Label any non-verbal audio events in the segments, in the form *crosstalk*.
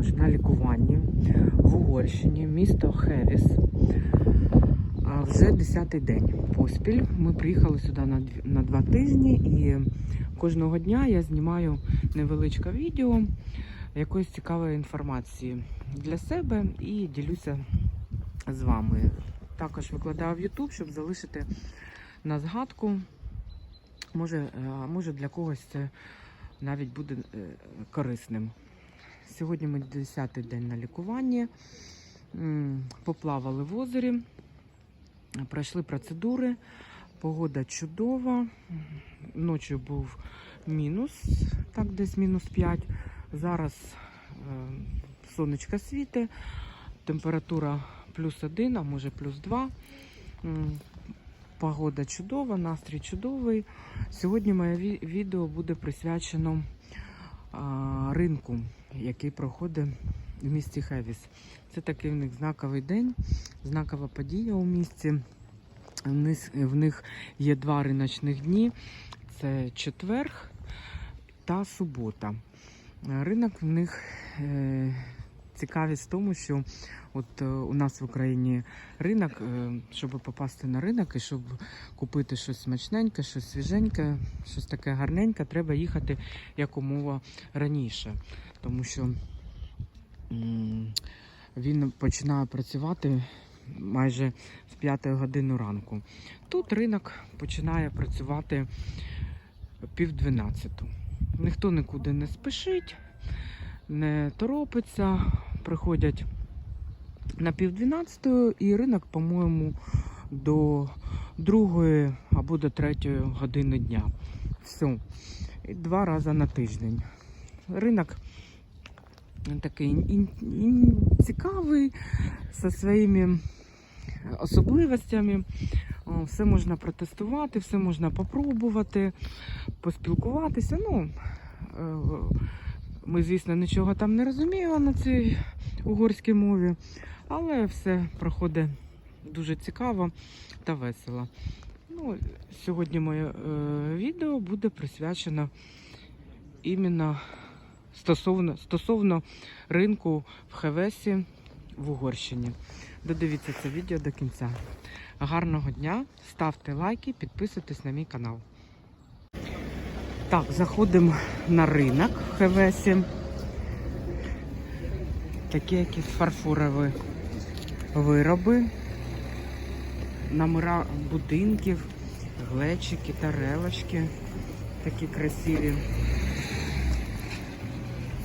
також на лікуванні в Угорщині, місто Хевіс. Вже 10-й день поспіль. Ми приїхали сюди на, на два тижні і кожного дня я знімаю невеличке відео якоїсь цікавої інформації для себе і ділюся з вами. Також викладаю в YouTube, щоб залишити на згадку. Може, е, може для когось це навіть буде е, корисним. Сьогодні ми 10-й день на лікуванні. Поплавали в озері, пройшли процедури. Погода чудова. Ночі був мінус, так десь мінус 5. Зараз е, сонечко світить, температура плюс 1, а може плюс 2. Погода чудова, настрій чудовий. Сьогодні моє відео буде присвячено ринку, який проходить в місті Хевіс. Це такий в них знаковий день, знакова подія у місті. В них, є два риночних дні: це четверг та субота. Ринок в них е, цікавість в тому, що от е, у нас в Україні ринок, е, щоб попасти на ринок і щоб купити щось смачненьке, щось свіженьке, щось таке гарненьке, треба їхати якомога раніше. Тому що він починає працювати майже з 5 години ранку. Тут ринок починає працювати пів 12. Ніхто нікуди не спішить, не торопиться, приходять на пів 12 і ринок, по-моєму, до другої або до третьої години дня. Все. І два рази на тиждень. Ринок такий цікавий, зі своїми особливостями. Все можна протестувати, все можна попробувати, поспілкуватися. Ну, е, ми, звісно, нічого там не розуміємо на цій угорській мові, але все проходить дуже цікаво та весело. Ну, сьогодні моє е, відео буде присвячено іменно стосовно, стосовно ринку в Хевесі в Угорщині. Додивіться це відео до кінця. Гарного дня, ставте лайки, підписуйтесь на мій канал. Так, заходимо на ринок Хевесі. Такі якісь фарфорові вироби, номера будинків, глечики, тарелочки такі красиві.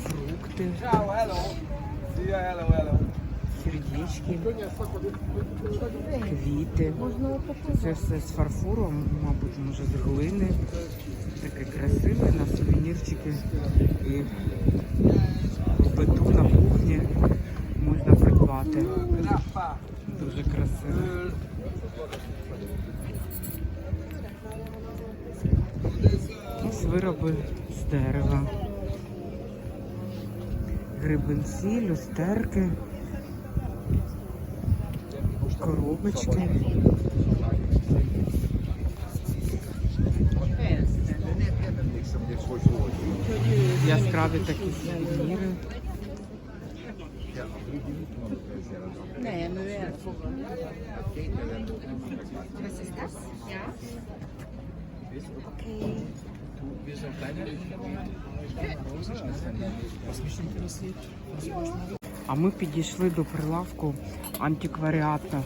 Фрукти, hello. Yeah, hello, hello. Сердечки, квіти. Це все з фарфору, мабуть, може з глини. Таке красиве на сувенірчики. І в биту на кухні можна придбати. Дуже красиво. Ось вироби з дерева. Грибенці, люстерки, коробочки. Яскраві такі сувеніри. Nee, nu är det Was ist das? Ja. А ми підійшли до прилавку антикваріату,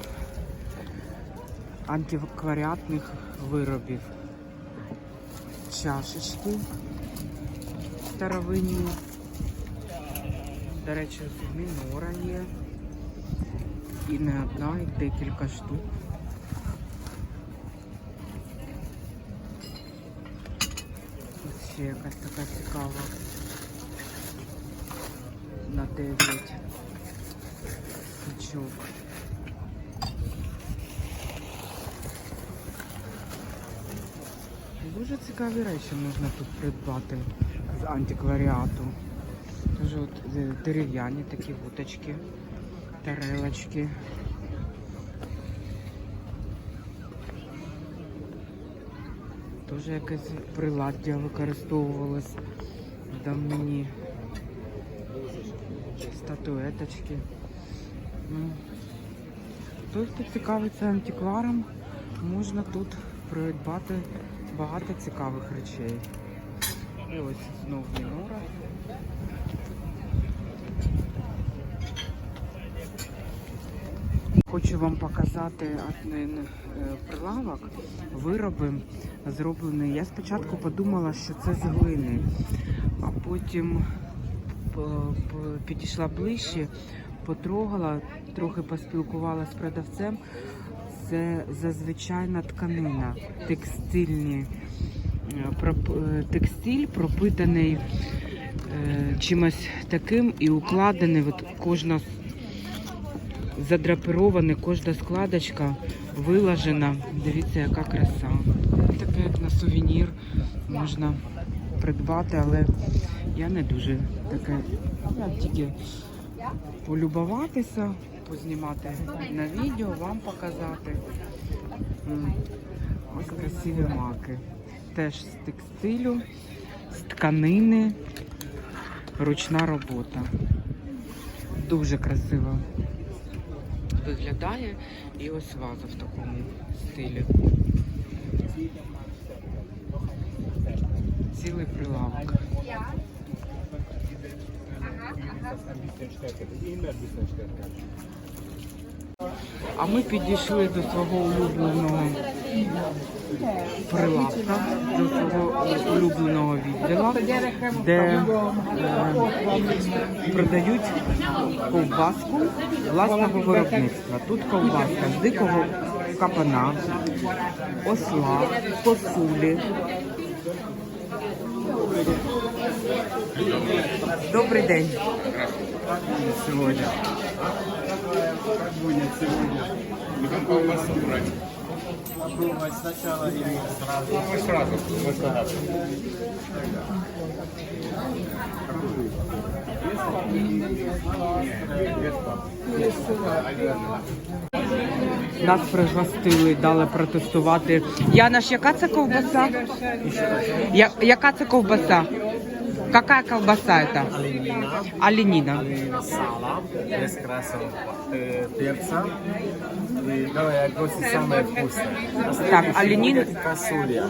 антикваріатних виробів. Чашечки старовинні. До речі, мінора є. І не одна, і декілька штук. Тут ще якась така цікава. На 9 свічок. Дуже цікаві речі можна тут придбати з антикваріату. Дуже от е, дерев'яні такі вуточки, тарелочки. Теж якесь приладдя використовувалось в давнині. Статуеточки. Ну, той, хто цікавиться антикваром, можна тут придбати багато цікавих речей. І ось знов мінора. Хочу вам показати один е, прилавок, вироби зроблені. Я спочатку подумала, що це з глини, а потім підійшла ближче, потрогала, трохи поспілкувалася з продавцем. Це зазвичайна тканина, текстильні, е, е, текстиль пропитаний е, чимось таким і укладений. От кожна задрапирована, кожна складочка вилажена. Дивіться, яка краса. Таке як на сувенір можна придбати, але я не дуже таке. Я тільки полюбуватися, познімати на відео, вам показати. Ось красиві маки. Теж з текстилю, з тканини, ручна робота. Дуже красиво виглядає. І ось ваза в такому стилі. Цілий прилавок. А ми підійшли до свого улюбленого прилавка, до свого улюбленого відділу, де е, продають ковбаску власного виробництва. Тут ковбаска з дикого капана, осла, косулі. Добрий день. Сьогодні. Попробовать сначала или сразу? Мы сразу. Мы сразу. Нас пригостили, дали протестувати. Яна ж, яка це ковбаса? Я, яка це ковбаса? Яка ковбаса це? Оленина. Сало, без красного э, перца. И давай, гости самое вкусное. На Так, оленин. будет Косулья.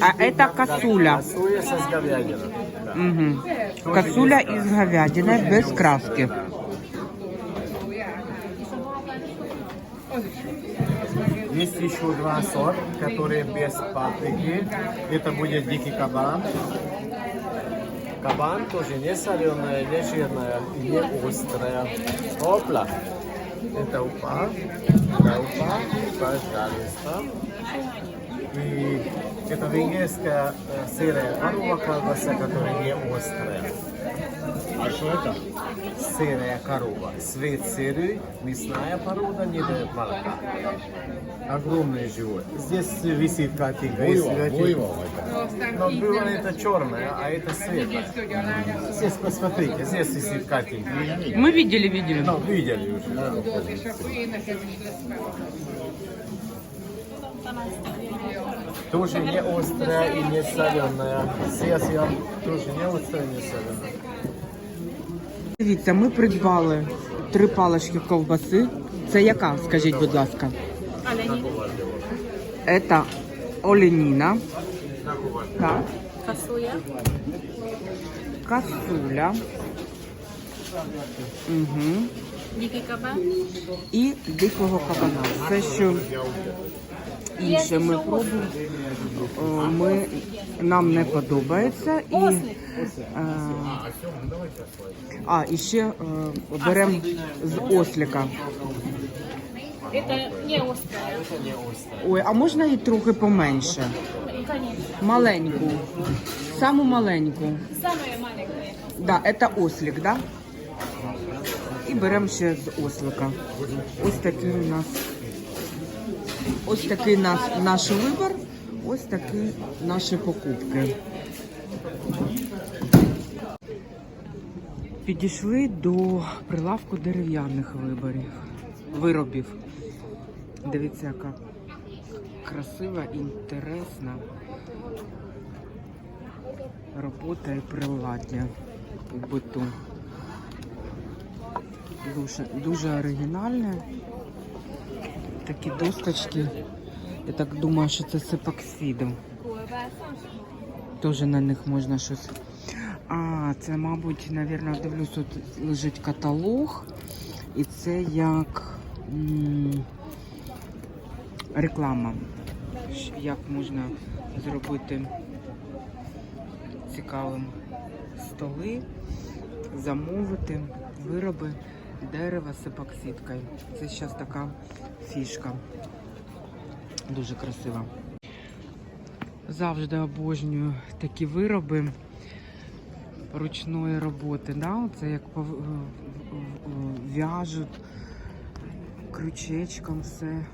А это косуля. Косуля со с говядиной. Да. Угу. Косуля із говядини без краски. Есть еще два сорта, которые без паприки. Это будет дикий кабан. Кабан тоже не соленая, не жирная, не острая. Опла. Это упа. Да, упа. Пожалуйста. И это венгерская э, сырая корова колбаса, которая не острая. А что это? Сырая корова. Свет сырый, мясная порода, не дает молока. Огромный живот. Здесь висит картинка. Если Но было это черное, а это светлое. Здесь посмотрите, здесь висит картинка. Ми видели, видели. Ну, видели уже. Тоже не острая и не соленая. Здесь я тоже не острая, не соленая. Дивіться, ми придбали три палички ковбаси. Це яка, скажіть, будь ласка? Це оленіна. Так. Фасуя. Касуля. Угу. Дикий кабан. І дикого кабана. Все, що інше ми пробуємо, ми, нам не подобається. І, е, а, і ще е, беремо з осліка. Это не острое. Ой, а можна і трохи поменше? Маленьку. Саму маленьку. Самое маленькое. Да, это ослик, да? І беремо ще з ослика. Ось такий у нас. Ось такий наш, наш вибір. Ось такі наші покупки. Підійшли до прилавку дерев'яних виборів, виробів. Дивіться, яка красива, інтересна робота і приладдя у биту. Дуже, дуже оригінальне. Такі досточки. Я так думаю, що це з епоксидом. Теж на них можна щось. А, це, мабуть, напевно, дивлюсь, тут лежить каталог. І це як м, реклама. Як можна зробити цікавим столи, замовити вироби дерева з епоксидкою. Це зараз така фішка. Дуже красива. Завжди обожнюю такі вироби ручної роботи. Да? Це як в- в- в'яжуть крючечком все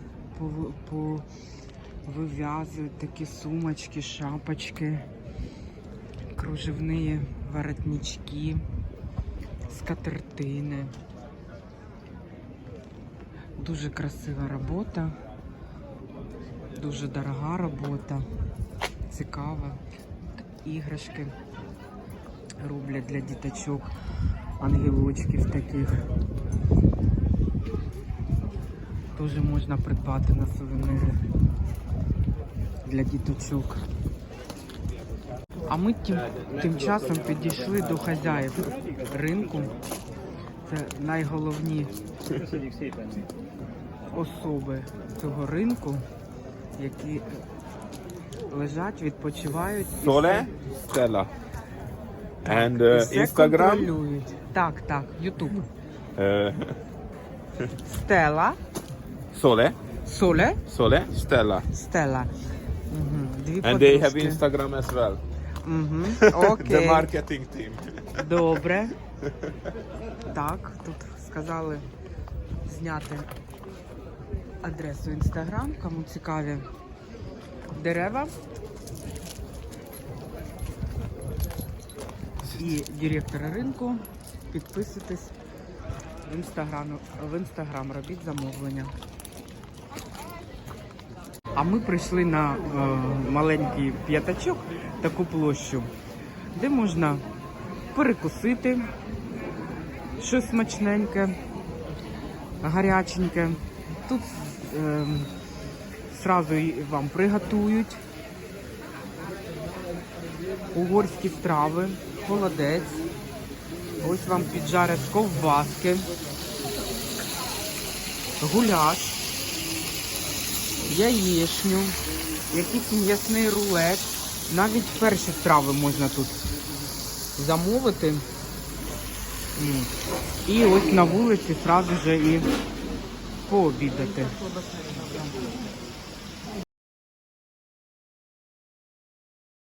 пов- по вив'язують такі сумочки, шапочки, кружевні воротнички, скатертини. Дуже красива робота, дуже дорога робота, цікава. Іграшки роблять для діточок, ангелочків таких. Теж можна придбати на сувенири для діточок. А ми тим, тим часом підійшли до хазяїв ринку. Це найголовні *laughs* особи цього ринку, які лежать, відпочивають. і Sole, Stella. And все- uh, все Instagram, контролюють. Так, так, Ютуб. uh, Стела. Sole, Соле. Sole, Stella. Стела. Дві And they have. Instagram as well. Угу. *laughs* The Окей. marketing team. Добре. *laughs* Так, тут сказали зняти адресу інстаграм, кому цікаві дерева. І директора ринку. Підписуйтесь в інстаграм, в інстаграм, робіть замовлення. А ми прийшли на е, маленький п'ятачок, таку площу, де можна перекусити щось смачненьке, гаряченьке. Тут сразу вам приготують угорські страви, холодець. Ось вам піджарять ковбаски, гуляш, яєчню, якийсь м'ясний рулет. Навіть перші страви можна тут замовити. І ось на вулиці одразу же і пообідати.